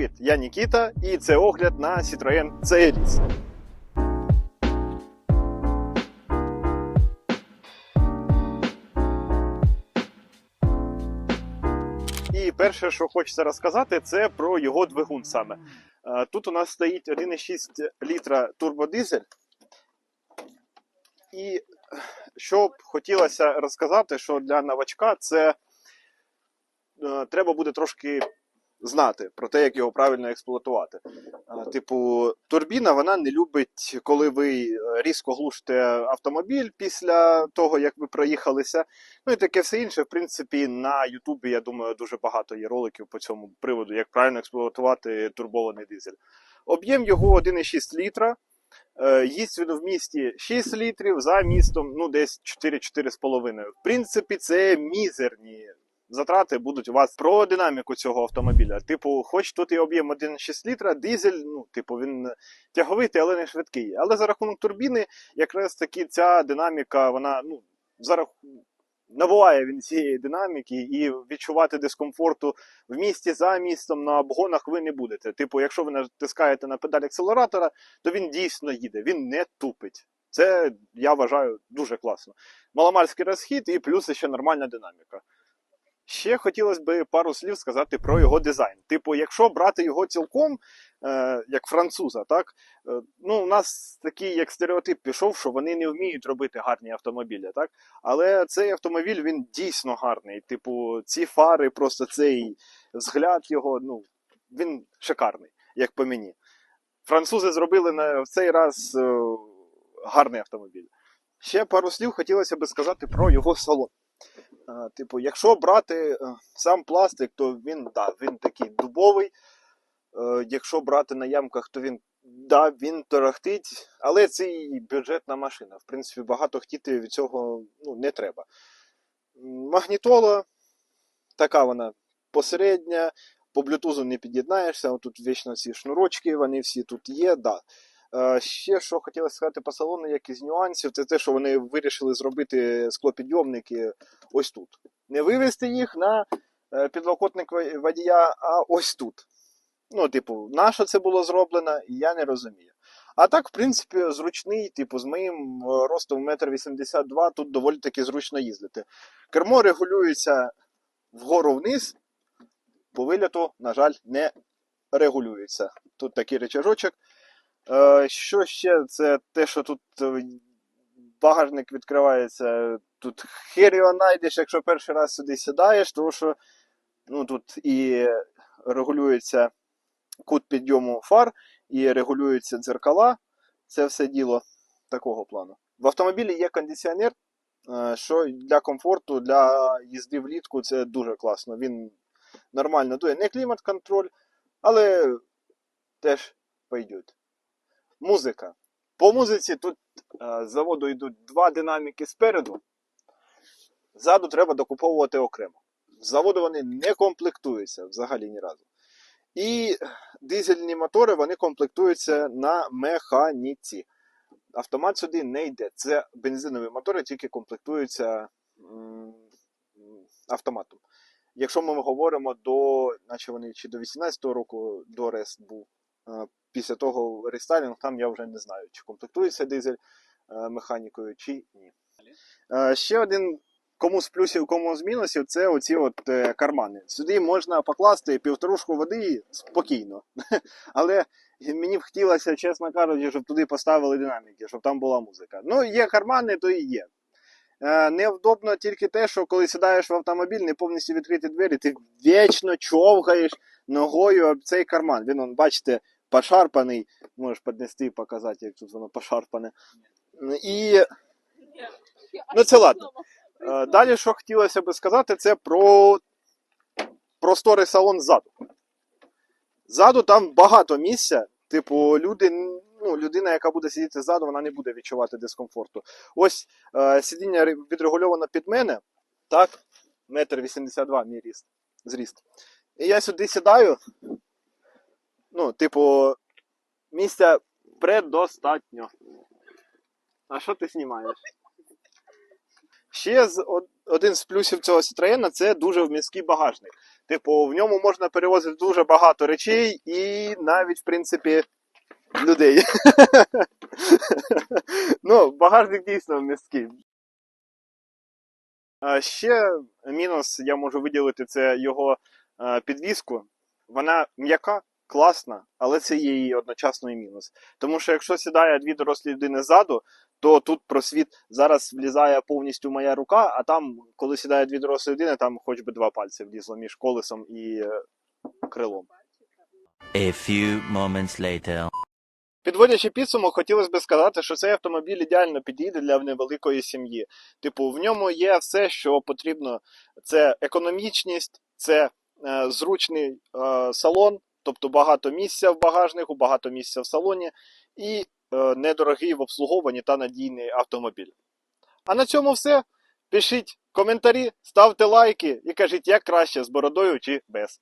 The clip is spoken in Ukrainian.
Привіт, я Нікіта, і це огляд на Citroën C-Elise. І перше, що хочеться розказати, це про його двигун саме. Е, Тут у нас стоїть 1,6 літра турбодизель. І що б хотілося розказати, що для новачка це е, треба буде трошки знати про те, як його правильно експлуатувати. Типу, турбіна вона не любить, коли ви е, різко глушите автомобіль після того, як ви проїхалися. Ну і таке все інше. В принципі, на Ютубі, я думаю, дуже багато є роликів по цьому приводу, як правильно експлуатувати турбований дизель. Об'єм його 1,6 літра. Е, Їсть він в місті 6 літрів, за містом ну, десь 4-4,5. В принципі, це мізерні затрати будуть у вас про динаміку цього автомобіля. Типу, хоч тут і об'єм 1,6 літра, дизель, ну, типу, він тяговитий, але не швидкий. Але за рахунок турбіни, якраз таки ця динаміка, вона ну, за рах... набуває він цієї динаміки, і відчувати дискомфорту в місті за містом на обгонах ви не будете. Типу, якщо ви натискаєте на педаль акселератора, то він дійсно їде, він не тупить. Це я вважаю дуже класно. Маломальський розхід і плюс ще нормальна динаміка. Ще хотілося б пару слів сказати про його дизайн. Типу, якщо брати його цілком, е, як француза, так е, ну у нас такий як стереотип пішов, що вони не вміють робити гарні автомобілі, так але цей автомобіль він дійсно гарний. Типу, ці фари, просто цей взгляд його, ну він шикарний, як по мені. Французи зробили на в цей раз е, гарний автомобіль. Ще пару слів хотілося би сказати про його салон. Е, Типу, якщо брати е, сам пластик, то він, да, він такий дубовий. Е, Якщо брати на ямках, то він, да, він торохтить, але це і бюджетна машина. В принципі, багато хотіти від цього ну, не треба. Магнітола, така вона посередня, по блютузу не під'єднаєшся. Тут вічно ці шнурочки, вони всі тут є. Да. Ще що хотілося сказати по салону, як із нюансів, це те, що вони вирішили зробити склопідйомники ось тут. Не вивести їх на е, підлокотник водія, а ось тут. Ну, типу, на що це було зроблено, я не розумію. А так, в принципі, зручний, типу, з моїм е, ростом 1,82 м тут доволі таки зручно їздити. Кермо регулюється вгору-вниз, по виліту, на жаль, не регулюється. Тут такий речажочок. Е, Що ще? Це те, що тут багажник відкривається. Тут хер його знайдеш, якщо перший раз сюди сідаєш, тому що ну, тут і регулюється кут підйому фар, і регулюються дзеркала. Це все діло такого плану. В автомобілі є кондиціонер, е, що для комфорту, для їзди влітку це дуже класно. Він нормально дує. Не клімат-контроль, але теж пойдуть. Музика. По музиці тут з заводу йдуть два динаміки спереду. Ззаду треба докуповувати окремо. З заводу вони не комплектуються взагалі ні разу. І дизельні мотори вони комплектуються на механіці. Автомат сюди не йде. Це бензинові мотори, тільки комплектуються автоматом. Якщо ми говоримо до, наче вони чи до 18-го року до РЕС був, е, після того рестайлінг, там я вже не знаю, чи комплектується дизель е, механікою, чи ні. Е, Ще один кому з плюсів, кому з мінусів, це оці от е, кармани. Сюди можна покласти півторушку води спокійно. Але мені б хотілося, чесно кажучи, щоб туди поставили динаміки, щоб там була музика. Ну, є кармани, то і є. Невдобно тільки те, що коли сідаєш в автомобіль, не повністю відкриті двері, ти вічно човгаєш ногою об цей карман. Він, он, бачите, пошарпаний. Можеш піднести і показати, як тут воно пошарпане. І Ну, це ладно. Е, Далі, що хотілося би сказати, це про просторий салон ззаду. Ззаду там багато місця. Типу, люди, ну, людина, яка буде сидіти ззаду, вона не буде відчувати дискомфорту. Ось е, сидіння відрегульовано під мене. Так, метр вісімдесят два мій ріст, зріст. І я сюди сідаю. Ну, типу, місця предостатньо. А що ти знімаєш? Ще з од- один з плюсів цього Citroen це дуже вмісткий багажник. Типу, в ньому можна перевозити дуже багато речей і навіть, в принципі, людей. ну, багажник дійсно місткий. А ще мінус я можу виділити це його е, підвіску. Вона м'яка, класна, але це є її одночасно і мінус. Тому що якщо сідає дві дорослі людини ззаду, то тут просвіт зараз влізає повністю моя рука, а там, коли сідає дві дорослі людини, там хоч би два пальці влізло між колесом і е, крилом. A few moments later. Підводячи підсумок, хотілося б сказати, що цей автомобіль ідеально підійде для невеликої сім'ї. Типу, в ньому є все, що потрібно. Це економічність, це е, зручний е, салон, тобто багато місця в багажнику, багато місця в салоні, і е, недорогий в обслуговуванні та надійний автомобіль. А на цьому все. Пишіть коментарі, ставте лайки і кажіть, як краще з бородою чи без.